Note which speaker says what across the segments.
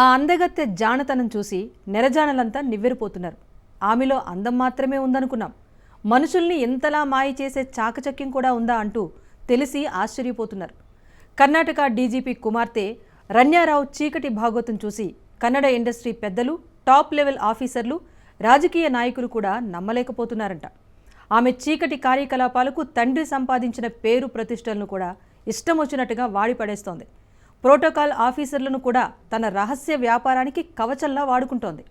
Speaker 1: ఆ అందగత్తె జానతనం చూసి నెరజానలంతా నివ్వెరిపోతున్నారు. ఆమెలో అందం మాత్రమే ఉందనుకున్నాం. మనుషుల్ని ఎంతలా మాయ చేసే చాకచక్యం కూడా ఉందా అంటూ తెలిసి ఆశ్చర్యపోతున్నారు. కర్ణాటక డీజీపీ కుమార్తె రన్యారావు చీకటి భాగవతం చూసి కన్నడ ఇండస్ట్రీ పెద్దలు టాప్ లెవెల్ ఆఫీసర్లు రాజకీయ నాయకులు కూడా నమ్మలేకపోతున్నారంట. ఆమె చీకటి కార్యకలాపాలకు తండ్రి సంపాదించిన పేరు ప్రతిష్టలను కూడా ఇష్టం వచ్చినట్టుగా వాడి పడేస్తోంది ప్రోటోకాల్ ఆఫీసర్లను కూడా తన రహస్య వ్యాపారానికి కవచల్లా వాడుకుంటోంది.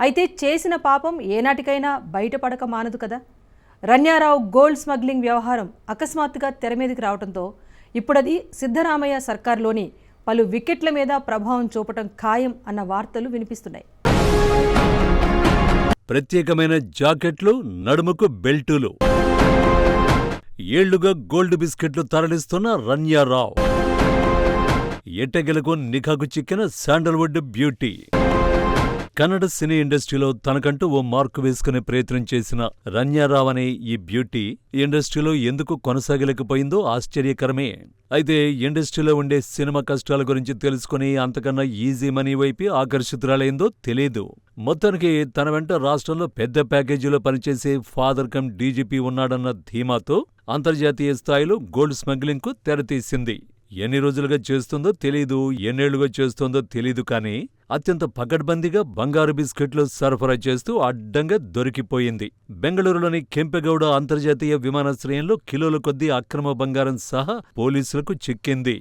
Speaker 1: అయితే చేసిన పాపం ఏనాటికైనా బయటపడక మానదు కదా. రన్యారావు గోల్డ్ స్మగ్లింగ్ వ్యవహారం అకస్మాత్తుగా తెర మీదకి రావడంతో ఇప్పుడది సిద్ధరామయ్య సర్కార్లోని పలు వికెట్ల మీద ప్రభావం చూపటం ఖాయం అన్న వార్తలు వినిపిస్తున్నాయి.
Speaker 2: ప్రత్యేకమైన జాకెట్లు నడుముకు బెల్టులు. ఏళ్ళుగా గోల్డ్ బిస్కెట్లు తరలిస్తున్న రన్యారావు. ఎట్టగెలకు నిఘాకు చిక్కిన శాండల్వుడ్ బ్యూటీ. కన్నడ సినీ ఇండస్ట్రీలో తనకంటూ ఓ మార్కు వేసుకునే ప్రయత్నం చేసిన రన్యారావ్ అనే ఈ బ్యూటీ ఇండస్ట్రీలో ఎందుకు కొనసాగలేకపోయిందో ఆశ్చర్యకరమే. అయితే ఇండస్ట్రీలో ఉండే సినిమా కష్టాల గురించి తెలుసుకుని అంతకన్నా ఈజీ మనీ వైపు ఆకర్షితురాలైందో తెలియదు మొత్తానికి తన వెంట రాష్ట్రంలో పెద్ద ప్యాకేజీలో పనిచేసే ఫాదర్ కమ్ డీజీపీ ఉన్నాడన్న ధీమాతో అంతర్జాతీయ స్థాయిలో గోల్డ్ స్మగ్లింగ్కు తెరతీసింది. ఎన్ని రోజులుగా చేస్తుందో తెలీదు ఎన్నేళ్ళుగా చేస్తోందో తెలీదు కానీ అత్యంత పకడ్బందీగా బంగారు బిస్కెట్లు సరఫరా చేస్తూ అడ్డంగా దొరికిపోయింది. బెంగళూరులోని కెంపెగౌడ అంతర్జాతీయ విమానాశ్రయంలో కిలోల కొద్దీ అక్రమ బంగారం సహా పోలీసులకు చిక్కింది.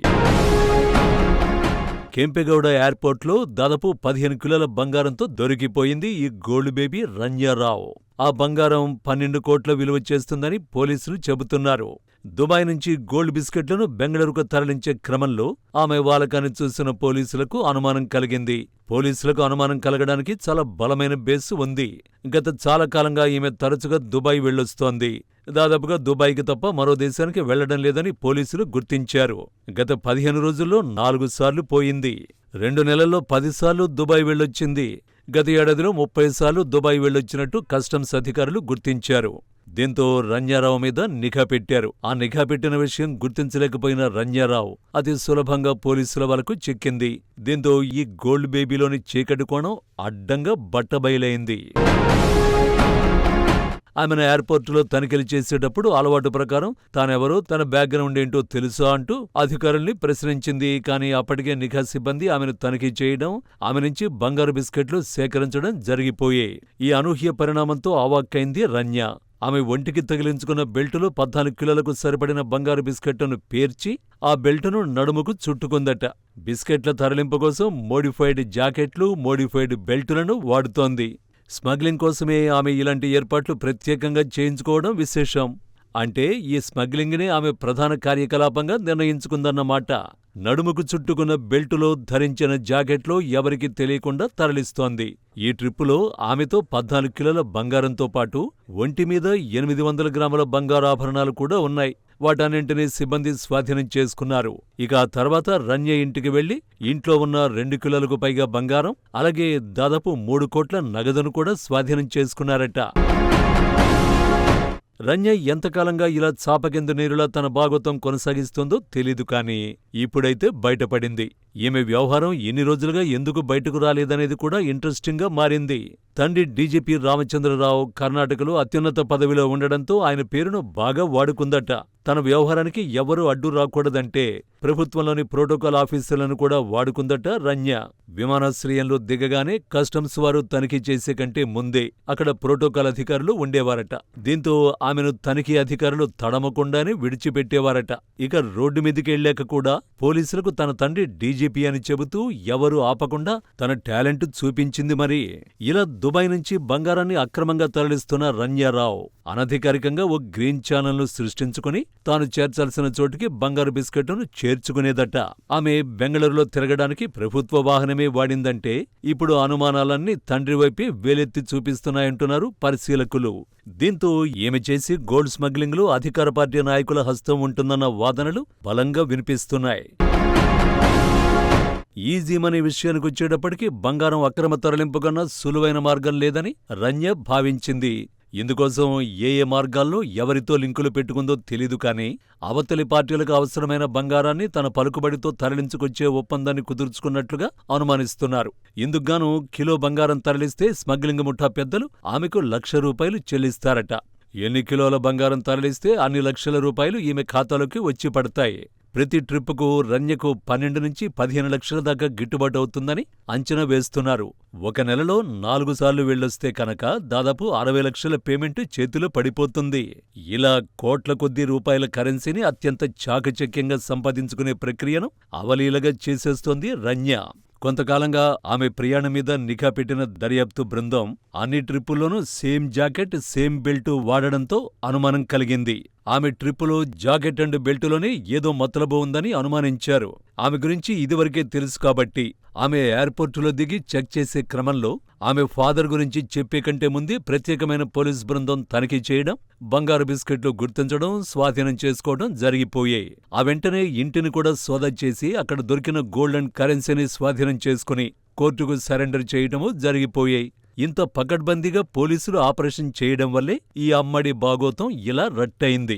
Speaker 2: కెంపెగౌడ ఎయిర్పోర్ట్లో దాదాపు పదిహేను కిలోల బంగారంతో దొరికిపోయింది ఈ గోల్డ్ బేబీ రంజారావు. ఆ బంగారం పన్నెండు కోట్ల విలువ చేస్తుందని పోలీసులు చెబుతున్నారు. దుబాయ్ నుంచి గోల్డ్ బిస్కెట్లను బెంగళూరుకు తరలించే క్రమంలో ఆమె వాలకాన్ని చూసిన పోలీసులకు అనుమానం కలిగింది. పోలీసులకు అనుమానం కలగడానికి చాలా బలమైన బేసు ఉంది. గత చాలా కాలంగా ఈమె తరచుగా దుబాయ్ వెళ్ళొస్తోంది. దాదాపుగా దుబాయ్కి తప్ప మరో దేశానికి వెళ్ళడం లేదని పోలీసులు గుర్తించారు. గత పదిహేను రోజుల్లో నాలుగు సార్లు పోయింది. రెండు నెలల్లో పదిసార్లు దుబాయ్ వెళ్ళొచ్చింది. గత ఏడాదిలో ముప్పై సార్లు దుబాయ్ వెళ్ళొచ్చినట్టు కస్టమ్స్ అధికారులు గుర్తించారు. దీంతో రంజారావు మీద నిఘా పెట్టారు. ఆ నిఘా పెట్టిన విషయం గుర్తించలేకపోయిన రంజారావు అతి సులభంగా పోలీసుల వరకు చిక్కింది. దీంతో ఈ గోల్డ్ బేబీలోని చీకటి కోణం అడ్డంగా బట్టబయలైంది. ఆమెను ఎయిర్పోర్టులో తనిఖీలు చేసేటప్పుడు అలవాటు ప్రకారం తానెవరో తన బ్యాక్గ్రౌండ్ ఏంటో తెలుసా అంటూ అధికారుల్ని ప్రశ్నించింది. కానీ అప్పటికే నిఘా సిబ్బంది ఆమెను తనిఖీ చేయడం ఆమె నుంచి బంగారు బిస్కెట్లు సేకరించడం జరిగిపోయాయి. ఈ అనూహ్య పరిణామంతో అవాక్కైంది రన్య. ఆమె ఒంటికి తగిలించుకున్న బెల్టులో పద్నాలుగు కిలోలకు సరిపడిన బంగారు బిస్కెట్లను పేర్చి ఆ బెల్టును నడుముకు చుట్టుకుందట. బిస్కెట్ల తరలింపు కోసం మోడిఫైడ్ జాకెట్లు మోడిఫైడ్ బెల్టులను వాడుతోంది. స్మగ్లింగ్ కోసమే ఆమె ఇలాంటి ఏర్పాట్లు ప్రత్యేకంగా చేయించుకోవడం విశేషం. అంటే ఈ స్మగ్లింగ్నే ఆమె ప్రధాన కార్యకలాపంగా నిర్ణయించుకుందన్నమాట నడుముకు చుట్టుకున్న బెల్టులో ధరించిన జాకెట్లో ఎవరికీ తెలియకుండా తరలిస్తోంది. ఈ ట్రిప్పులో ఆమెతో పద్నాలుగు కిలోల బంగారంతో పాటు ఒంటి మీద ఎనిమిది వందల గ్రాముల బంగారాభరణాలు కూడా ఉన్నాయి. వాటన్నింటినీ సిబ్బంది స్వాధీనం చేసుకున్నారు. ఇక ఆ తర్వాత రన్య ఇంటికి వెళ్ళి ఇంట్లో ఉన్న రెండు కిలోలకు పైగా బంగారం అలాగే దాదాపు మూడు కోట్ల నగదును కూడా స్వాధీనం చేసుకున్నారట. రన్య ఎంతకాలంగా ఇలా చాపకింద నీరులా తన భాగవతం కొనసాగిస్తుందో తెలీదు కానీ ఇప్పుడైతే బయటపడింది. ఈమె వ్యవహారం ఎన్ని రోజులుగా ఎందుకు బయటకు రాలేదనేది కూడా ఇంట్రెస్టింగ్గా మారింది. తండ్రి డీజీపీ రామచంద్రరావు కర్ణాటకలో అత్యున్నత పదవిలో ఉండడంతో ఆయన పేరును బాగా వాడుకుందట. తన వ్యవహారానికి ఎవరూ అడ్డు రాకూడదంటే ప్రభుత్వంలోని ప్రోటోకాల్ ఆఫీసర్లను కూడా వాడుకుందట రన్య విమానాశ్రయంలో దిగగానే కస్టమ్స్ వారు తనిఖీ చేసే కంటే ముందే అక్కడ ప్రోటోకాల్ అధికారులు ఉండేవారట. దీంతో ఆమెను తనిఖీ అధికారులు తడమకుండానే విడిచిపెట్టేవారట. ఇక రోడ్డు మీదికెళ్ళాక కూడా పోలీసులకు తన తండ్రి డీజీపీ అని చెబుతూ ఎవరూ ఆపకుండా తన టాలెంట్ చూపించింది మరి. ఇలా దుబాయ్ నుంచి బంగారాన్ని అక్రమంగా తరలిస్తున్న రన్యారావు అనధికారికంగా ఓ గ్రీన్ ఛానల్ను సృష్టించుకుని తాను చేర్చాల్సిన చోటుకి బంగారు బిస్కెట్ను చేర్చుకునేదట. ఆమె బెంగళూరులో తిరగడానికి ప్రభుత్వ వాహనమే వాడిందంటే ఇప్పుడు అనుమానాలన్నీ తండ్రి వైపే వేలెత్తి చూపిస్తున్నాయంటున్నారు పరిశీలకులు. దీంతో ఈమె చేసి గోల్డ్ స్మగ్లింగ్లో అధికార పార్టీ నాయకుల హస్తం ఉంటుందన్న వాదనలు బలంగా వినిపిస్తున్నాయి. ఈజీ మనీ విషయానికి వచ్చేటప్పటికి బంగారం అక్రమ తరలింపు కన్నా సులువైన మార్గం లేదని రన్య భావించింది. ఇందుకోసం ఏ ఏ మార్గాల్లో ఎవరితో లింకులు పెట్టుకుందో తెలీదు కానీ అవతలి పార్టీలకు అవసరమైన బంగారాన్ని తన పలుకుబడితో తరలించుకొచ్చే ఒప్పందాన్ని కుదుర్చుకున్నట్లుగా అనుమానిస్తున్నారు. ఇందుకుగాను కిలో బంగారం తరలిస్తే స్మగ్లింగ్ ముఠా పెద్దలు ఆమెకు లక్ష రూపాయలు చెల్లిస్తారట. ఎన్ని కిలోల బంగారం తరలిస్తే అన్ని లక్షల రూపాయలు ఈమె ఖాతాలోకి వచ్చి పడతాయి. ప్రతి ట్రిప్పుకు రన్యకు పన్నెండు నుంచి పదిహేను లక్షల దాకా గిట్టుబాటు అవుతుందని అంచనా వేస్తున్నారు. ఒక నెలలో నాలుగు సార్లు వెళ్ళొస్తే కనుక దాదాపు అరవై లక్షల పేమెంట్ చేతిలో పడిపోతుంది. ఇలా కోట్ల కొద్ది రూపాయల కరెన్సీని అత్యంత చాకచక్యంగా సంపాదించుకునే ప్రక్రియను అవలీలగా చేసేస్తోంది రన్య. కొంతకాలంగా ఆమె ప్రయాణం మీద నిఘా పెట్టిన దర్యాప్తు బృందం అన్ని ట్రిప్పుల్లోనూ సేమ్ జాకెట్ సేమ్ బెల్టు వాడడంతో అనుమానం కలిగింది. ఆమె ట్రిప్పులో జాకెట్ అండ్ బెల్టులోనే ఏదో మతలబు ఉందని అనుమానించారు. ఆమె గురించి ఇదివరకే తెలుసు కాబట్టి ఆమె ఎయిర్పోర్టులో దిగి చెక్ చేసే క్రమంలో ఆమె ఫాదర్ గురించి చెప్పే కంటే ముందే ప్రత్యేకమైన పోలీస్ బృందం తనిఖీ చేయడం బంగారు బిస్కెట్లు గుర్తించడం స్వాధీనం చేసుకోవడం జరిగిపోయాయి. ఆ వెంటనే ఇంటిని కూడా సోదా చేసి అక్కడ దొరికిన గోల్డ్ అండ్ కరెన్సీని స్వాధీనం చేసుకుని కోర్టుకు సరెండర్ చేయడము జరిగిపోయాయి. ఇంత పకడ్బందీగా పోలీసులు ఆపరేషన్ చేయడం వల్లే ఈ అమ్మడి బాగోతం ఇలా రట్టయింది.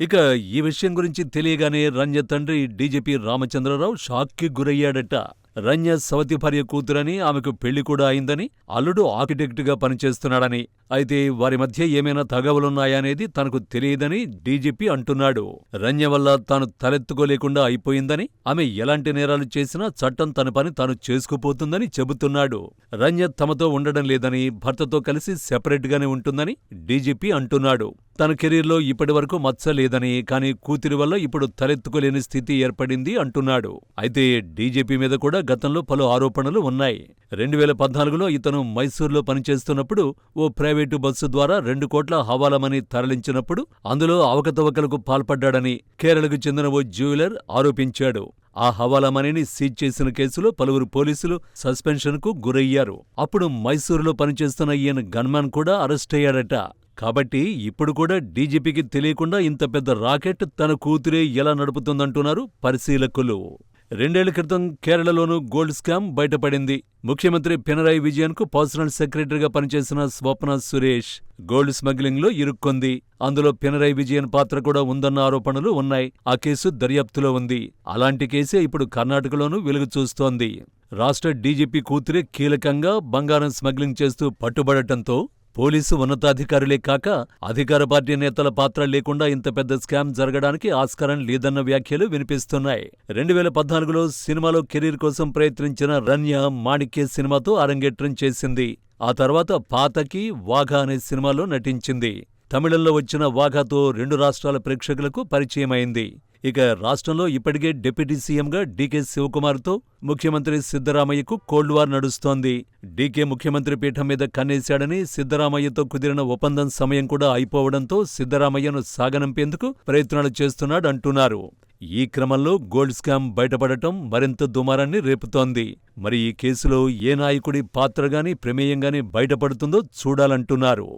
Speaker 2: ఇక ఈ విషయం గురించి తెలియగానే రంజ తండ్రి డీజీపీ రామచంద్రరావు షాక్కి గురయ్యాడట. రన్య సవతి భార్య కూతురని ఆమెకు పెళ్ళి కూడా అయిందని అల్లుడు ఆర్కిటెక్టుగా పనిచేస్తున్నాడని. అయితే వారి మధ్య ఏమైనా తగవలున్నాయనేది తనకు తెలియదని డీజీపీ అంటున్నాడు. రన్య వల్ల తాను తలెత్తుకోలేకుండా అయిపోయిందని ఆమె ఎలాంటి నేరాలు చేసినా చట్టం తన పని తాను చేసుకుపోతుందని చెబుతున్నాడు. రన్య తమతో ఉండడం లేదని భర్తతో కలిసి సెపరేట్గానే ఉంటుందని డీజీపీ అంటున్నాడు. తన కెరీర్లో ఇప్పటివరకు మచ్చ లేదని కానీ కూతురి వల్ల ఇప్పుడు తలెత్తుకోలేని స్థితి ఏర్పడింది అంటున్నాడు. అయితే డీజీపీ మీద కూడా గతంలో పలు ఆరోపణలు ఉన్నాయి. రెండు వేల పద్నాలుగులో ఇతను మైసూర్లో పనిచేస్తున్నప్పుడు ఓ ప్రైవేటు బస్సు ద్వారా రెండు కోట్ల హవాలమని తరలించినప్పుడు అందులో అవకతవకలకు పాల్పడ్డాడని కేరళకు చెందిన ఓ జ్యువెలర్ ఆరోపించాడు. ఆ హవాలా మనీని సీజ్ చేసిన కేసులో పలువురు పోలీసులు సస్పెన్షన్కు గురయ్యారు. అప్పుడు మైసూరులో పనిచేస్తున్న ఈయన గన్మాన్ కూడా అరెస్టయ్యాడట కాబట్టి ఇప్పుడు కూడా డీజీపీకి తెలియకుండా ఇంత పెద్ద రాకెట్ తన కూతురే ఎలా నడుపుతుందంటున్నారు పరిశీలకులు. రెండేళ్ళ క్రితం కేరళలోనూ గోల్డ్ స్కామ్ బయటపడింది. ముఖ్యమంత్రి పినరాయి విజయన్కు పర్సనల్ సెక్రటరీగా పనిచేసిన స్వప్న సురేష్ గోల్డ్ స్మగ్లింగ్లో ఇరుక్కొంది. అందులో పినరాయి విజయన్ పాత్ర కూడా ఉందన్న ఆరోపణలు ఉన్నాయి. ఆ కేసు దర్యాప్తులో ఉంది. అలాంటి కేసే ఇప్పుడు కర్ణాటకలోనూ వెలుగు చూస్తోంది. రాష్ట్ర డీజీపీ కూతురే కీలకంగా బంగారం స్మగ్లింగ్ చేస్తూ పట్టుబడటంతో పోలీసు ఉన్నతాధికారులే కాక అధికార పార్టీ నేతల పాత్ర లేకుండా ఇంత పెద్ద స్కామ్ జరగడానికి ఆస్కారం లేదన్న వ్యాఖ్యలు వినిపిస్తున్నాయి. రెండు వేల పద్నాలుగులో సినిమాలో కెరీర్ కోసం ప్రయత్నించిన రన్య మాణిక్య సినిమాతో అరంగేట్రం చేసింది. ఆ తర్వాత పాతకి వాఘా అనే సినిమాలో నటించింది. తమిళంలో వచ్చిన వాఘాతో రెండు రాష్ట్రాల ప్రేక్షకులకు పరిచయమైంది. ఇక రాష్ట్రంలో ఇప్పటికే డిప్యూటీ సీఎంగా డీకే శివకుమార్తో ముఖ్యమంత్రి సిద్ధరామయ్యకు కోల్డ్ వార్ నడుస్తోంది. డీకే ముఖ్యమంత్రి పీఠం మీద కన్నేశాడని సిద్ధరామయ్యతో కుదిరిన ఒప్పందం సమయం కూడా అయిపోవడంతో సిద్దరామయ్యను సాగనంపేందుకు ప్రయత్నాలు చేస్తున్నాడంటున్నారు. ఈ క్రమంలో గోల్డ్ స్కామ్ బయటపడటం మరింత దుమారాన్ని రేపుతోంది. మరి ఈ కేసులో ఏ నాయకుడి పాత్రగాని ప్రమేయంగాని బయటపడుతుందో చూడాలంటున్నారు.